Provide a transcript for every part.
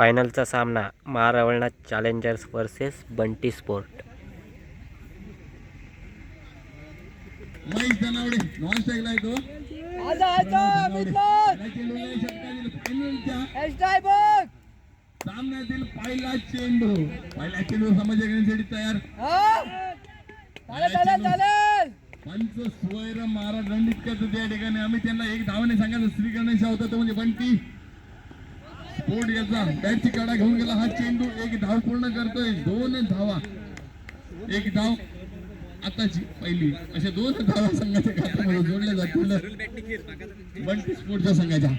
फायनलचा सामना महारावळणा challengers versus Bunty sport. सामन्यातील पहिला चेंडू. पहिला चेंडू समाज घेण्यासाठी तयार. पंच स्वैर महाराज दंडित करतो त्या ठिकाणी आम्ही त्यांना एक धावाने सांगायचं श्री गणेश होता तो म्हणजे बंटी. स्पोर्ट याचा बॅटची कडा घेऊन गेला. हा चेंडू एक धाव पूर्ण करतोय. दोन धावा. एक धाव. आताची पहिली. अशा दोन धावा संघाच्या खात्यामध्ये जोडल्या जातील बंटी स्पोर्टच्या संघाच्या.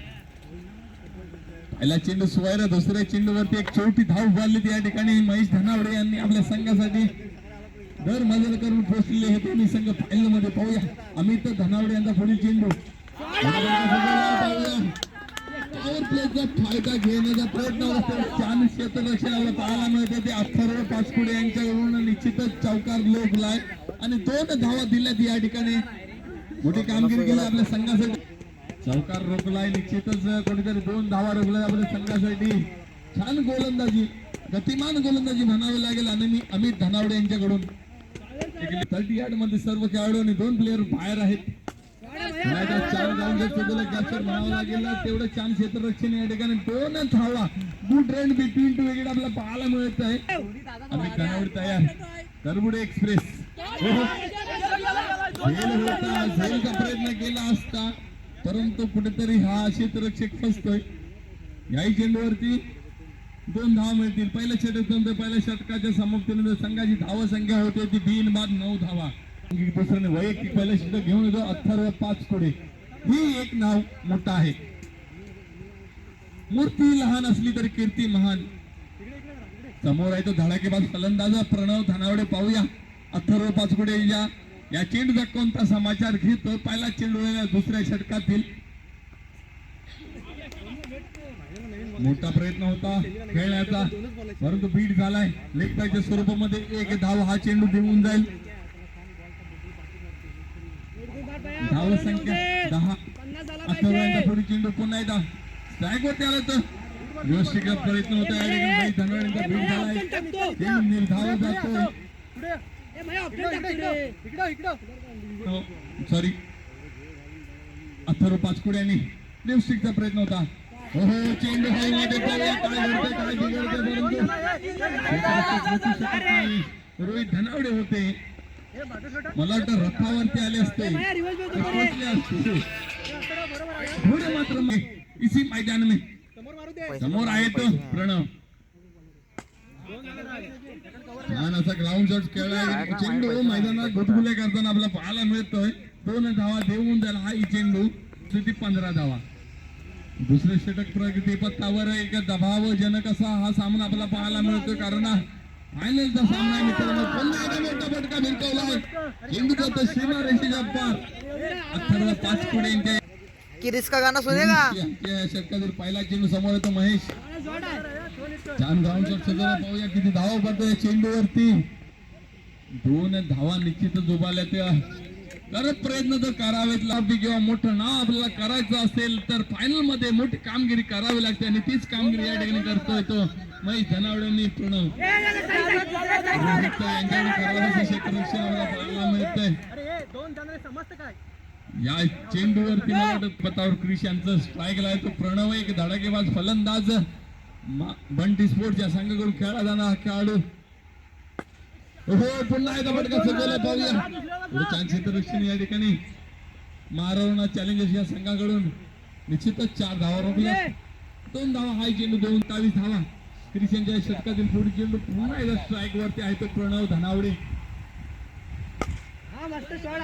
पहिला चेंडू सुवायरा दुसऱ्या चेंडूवरती एक छोटी धाव उभारली ती या ठिकाणी महेश धनावडे यांनी आपल्या संघासाठी दर मजल करून पोहोचलेले हे दोन्ही संघ फायनलमध्ये पाहूया. अमित धनावडे यांचा पुढील चेंडू. पॉवर फायदा घेण्याचा प्रयत्न होतो छान क्षेत्ररक्षण आपल्याला पाहायला मिळते ते अथर्व पाचपुडे यांच्याकडून निश्चितच चौकार लोकलाय आणि दोन धावा दिल्यात या ठिकाणी. मोठी कामगिरी केली आपल्या संघासाठी. चौकार रोखलाय निश्चितच कोणीतरी दोन धावा रोखलाय आपल्या संघासाठी. छान गोलंदाजी गतिमान गोलंदाजी म्हणावी लागेल आणि मी अमित धनावडे यांच्याकडून. थर्टी यार्डमध्ये सर्व खेळाडू आणि दोन प्लेअर बाहेर आहेत. चार जर चुकलं म्हणावं लागेल ना, तेवढं छान क्षेत्ररक्षण या ठिकाणी दोन धावा good run between two wicket आपल्याला पाहायला मिळत आहे. आम्ही कनावड तयार. करबुडे एक्सप्रेस झेल होता झेलचा प्रयत्न केला असता परंतु कुठेतरी हा क्षेत्ररक्षक फसतोय. याही चेंडूवरती दोन धाव मिळतील. पहिल्या षटक पहिल्या षटकाच्या समाप्तीनंतर संघाची धावा संख्या होते ती बिन बाद नऊ धावा. दुसऱ्याने वैयक्तिक पहिलं शब्द घेऊन येतो. अथर्व पाच कोडे. ही एक नाव मोठं आहे. मूर्ती लहान असली तरी कीर्ती महान. समोर आहे तो धडाकेबाज फलंदाजा. प्रणव धनावडे पाहूया. अथर्व पाचपुडे या. या चेंडूचा कोणता समाचार घेतो? पहिला चेंडू दुसऱ्या षटकातील. मोठा प्रयत्न होता खेळण्याचा. परंतु बीट झालाय. लेखताच्या स्वरूपामध्ये एक धाव हा चेंडू देऊन जाईल. धाव संख्या दहा. पुढे चेंडू पुन्हा एकदा स्ट्राईक वरती आला तर व्यवस्थित प्रयत्न होता या ठिकाणी झालाय. निर्धाव जातोय. सॉरी अथर्व पाचकुड यांनी लिपस्टिकचा प्रयत्न होता. हो हो चेंडू. काय परंतु. रोहित धनावडे होते. मला वाटतं रथावरती आले असते. पुढे मात्र इसी मैदान में. समोर आहे तो. प्रणव. छान असा ग्राउंड शॉट खेळला चेंडू मैदानात गुटगुले करताना आपल्याला पाहायला मिळतोय. दोन धावा देऊन द्याला हा ही चेंडू किती पंधरा धावा. दुसरे षटक प्रगती पथावर एक दबावजनक असा हा सामना आपल्याला पाहायला मिळतोय. कारण फायनलचा सामना आहे मित्रांनो. पुन्हा एकदा मोठा फटका भिरकवलाय चेंडूचा तो सीमा रेषेच्या पार अथर्व पाच पुढे यांच्या किरिस का गाना सुनेगा? षटकातील पहिला चेंडू समोर येतो महेश. छान ग्राउंड शॉट सजवला पाहूया किती धावा पडतो या चेंडूवरती. दोन धावा निश्चितच उभारल्या त्या करत प्रयत्न जर करावेत लाभ किंवा मोठं नाव आपल्याला करायचं असेल तर फायनलमध्ये मोठी कामगिरी करावी लागते आणि तीच कामगिरी या ठिकाणी करतोय तो महेश धनावड्यांनी प्रणव. करावं मिळतंय. या चेंडूवरती मला वाटत पतावर क्रिश यांचं स्ट्राईकला आहे तो प्रणव एक धडाकेबाज फलंदाज. बंटी स्पोर्ट या संघाकडून खेळला जाणार हा खेळाडू. हो पुन्हा एकदा फटका सजवला पाहूया. छान क्षेत्ररक्षण या ठिकाणी महाराणा चॅलेंजर्स या संघाकडून. निश्चितच चार धावा रोखल्या. दोन धावा हाय चेंडू दोन तावीस धावा. क्रिश यांच्या षटकातील पुढे चेंडू पुन्हा एकदा स्ट्राईक वरती आहे तो प्रणव धनावडे.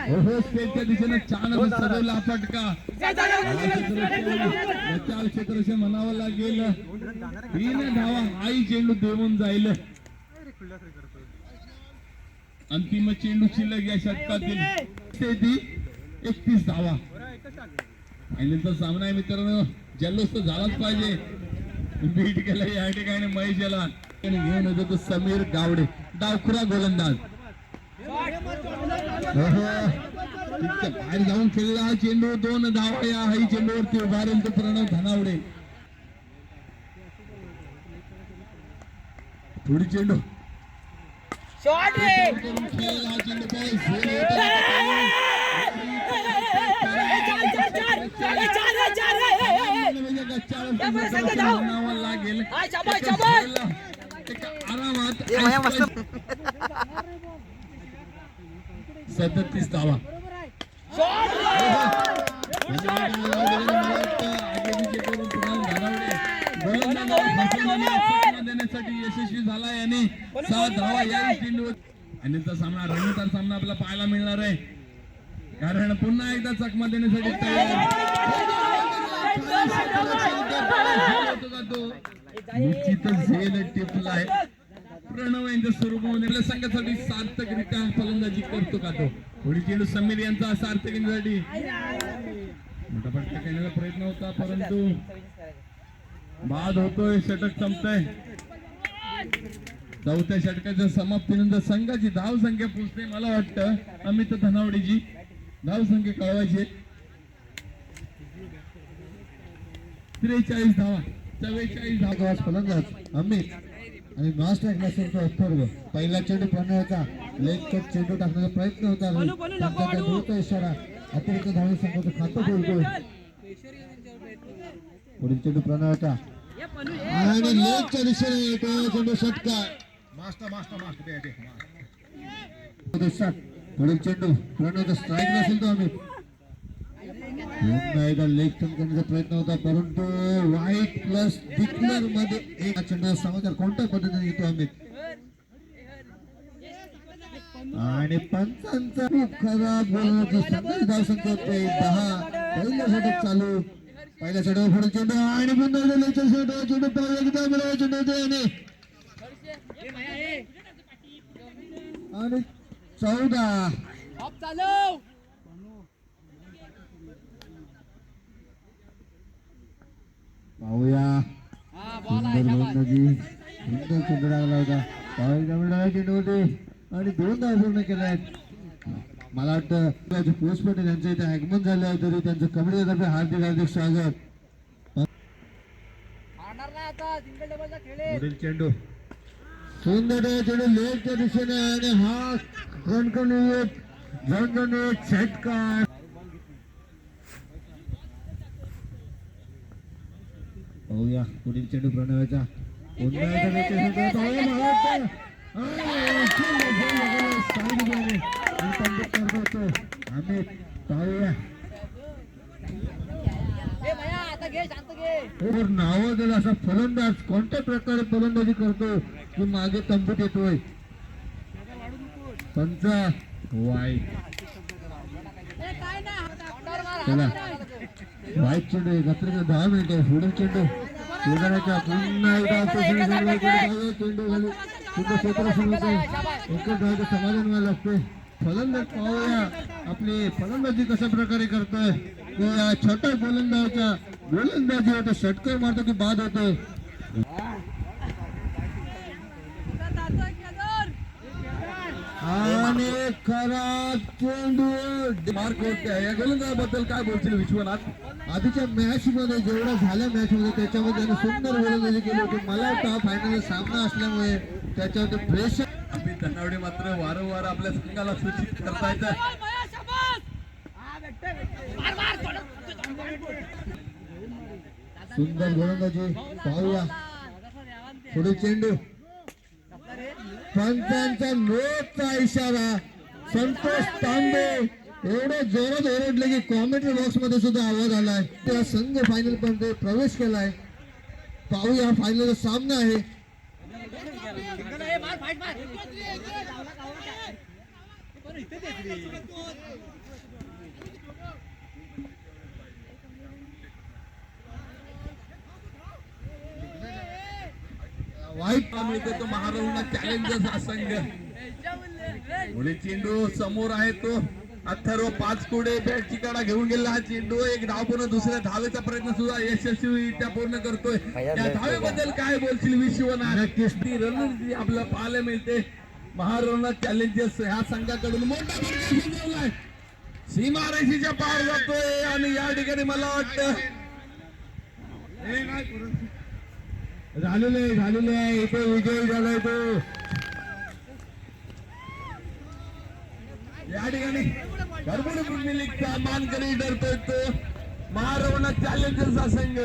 हो हो स्टेजच्या दिशेने छान सजवला हा फटका. बचाव क्षेत्ररक्षण म्हणावं लागेल. तीन धावा हाही चेंडू देऊन जाईल. अंतिम चेंडू शिल्लक या ती एकतीस धावा फायनलचा सामना आहे मित्रांनो. जल्लोष तर झालाच पाहिजे. बीट केला या ठिकाणी महेश याला आणि घेऊन येतो तो समीर गावडे. डावखुरा गोलंदाज. हो, हो. बाहेर जाऊन खेळला हा चेंडू. दोन धावा या हाई चेंडूवरती उभारेल तो प्रणव धनावडे. थोडी चेंडू. शॉट रे खेळ हा चेंडू बॉल झेल होतो. नावा लागेल हा, शाबास, एका शाबास. झेलला, एका आरामात ए भैया मस्त सदतीस धावा देण्यासाठी यशस्वी झाला याने सहा धावा या चेंडूवर आणि तो सामना रणनीतार सामना आपल्याला पाहायला मिळणार आहे. कारण पुन्हा एकदा चकमा देण्यासाठी निश्चितच झेल टिपलाय प्रणव यांच्या स्वरूपामध्ये संघासाठी सार्थकरित्या फलंदाजी करतो का तो? थोडी चेंडू समीर यांचा सार्थक येण्यासाठी मोठा फटका खेळण्याचा प्रयत्न होता परंतु बाद होतोय षटक संपतंय. चौथ्या षटकाच्या समाप्तीनंतर संघाची धाव संख्या पोचते मला वाटतं. अमित धनावडीची धाव संख्या कळवायची. त्रेचाळीस धावा. चव्वेचाळीस धावा. फलंदाज अमित. आणि नॉन स्ट्राईक नसेल अथर्व पहिला चेंडू प्रणवाचा लेग कट चेंडू टाकण्याचा प्रयत्न होता. इशारा अतिरिक्त धावे संघाचं खातं बोलतोय पुढील चेंडू प्रणवाचा आणि लेगच्या दिशेने येतो चेंडू षटकार मास्टर मास्टर मास्टर. पुढील चेंडू प्रणवचा स्ट्राईक नसेल तो अमित पुन्हा एकदा लेग करण्याचा प्रयत्न होता परंतु व्हाईट प्लस डिक्लरमध्ये एक चेंडू समाचार कोणत्या पद्धतीने येतो अमित आणि पंचांचा खूप खराब बोलण्याची धावसंख्या होते दहा. पहिलं षटक चालू पहिल्या षटक पुढे चेंडू आणि पुन्हा लेगचा षटक चेंडू परत एकदा मिळाला चेंडू आणि आणि चौदा. पाहूया. चेंडू लागला होता. मिळाला चेंडू होते. आणि दोन धाव पूर्ण आहेत मला वाटतं पोस्ट पटेल यांचं इथे आगमन झालं आहे तरी त्यांचं कबड्डीतर्फे हार्दिक हार्दिक स्वागत. पुढील चेंडू. सुंदर चेंडू लेगच्या दिशेने आणि हा कणकणीत झणझणीत षटकार. पाहूया पुढील चेंडू प्रणवाचा पुन्हा पाहूया आणि असा फलंदाज कोणत्या प्रकारे फलंदाजी करतो की मागे तंबूत येतोय. पंचा वाईट. चला. वाईट चेंडू एकत्र दहा मिनिटं पुढील चेंडू. शेजाऱ्याच्या पुन्हा एकदा चेंडू तिथं क्षेत्र सुरू एकच धावचं समाधान व्हायला लागते फलंदाज पाहूया. आपली फलंदाजी कशा प्रकारे करतोय? या छोट्या गोलंदाजाच्या गोलंदाजी होतो. षटकर मारतो की बाद होतोय आणि खरा चेंडू मार्क होते या गोलंदाजाबद्दल काय बोलतील विश्वनाथ? आधीच्या मॅच मध्ये जेवढा झाल्या मॅच मध्ये त्याच्यामध्ये सुंदर गोलंदाजी केली होती. मला वाटतं हा फायनल सामना असल्यामुळे त्याच्यामध्ये प्रेशर धनावडे मात्र वारंवार आपल्या संघाला सूचित थोडं. सुंदर गोलंदाजी. पाहूया. पुढे चेंडू. पंचांचा नोटचा इशारा. संतोष तांबे एवढं जोरात ओरडले की कॉमेंट्री बॉक्समध्ये सुद्धा आवाज आलाय. त्या संघ फायनल पर्यंत प्रवेश केलाय. पाहूया फायनल सामना आहे. ए, मार फाईट मार. वाईट मिळतो तो महाराणा चॅलेंजर्स हा संघ. पुढे चेंडू समोर आहे तो. अथर्व पाच कोडे बॅट चिकाडा घेऊन गेला. हा चेंडू एक धाव पूर्ण दुसऱ्या धावेचा प्रयत्न सुद्धा यशस्वीरित्या पूर्ण करतोय. त्या धावेबद्दल काय बोलशील विश्वनाथ? रणनीती आपल्याला पाहायला मिळते. महाराणा चॅलेंजर्स ह्या संघाकडून मोठा फरक झुंजवलाय सीमारेषेच्या पार जातोय आणि या ठिकाणी मला वाटतं झालेलं आहे झालेलं आहे. इथे विजयी झालाय तो. या ठिकाणी भरपूर प्रीमियर लीगचा मानकरी ठरतोय तो महारवणा चॅलेंजर्सचा संघ.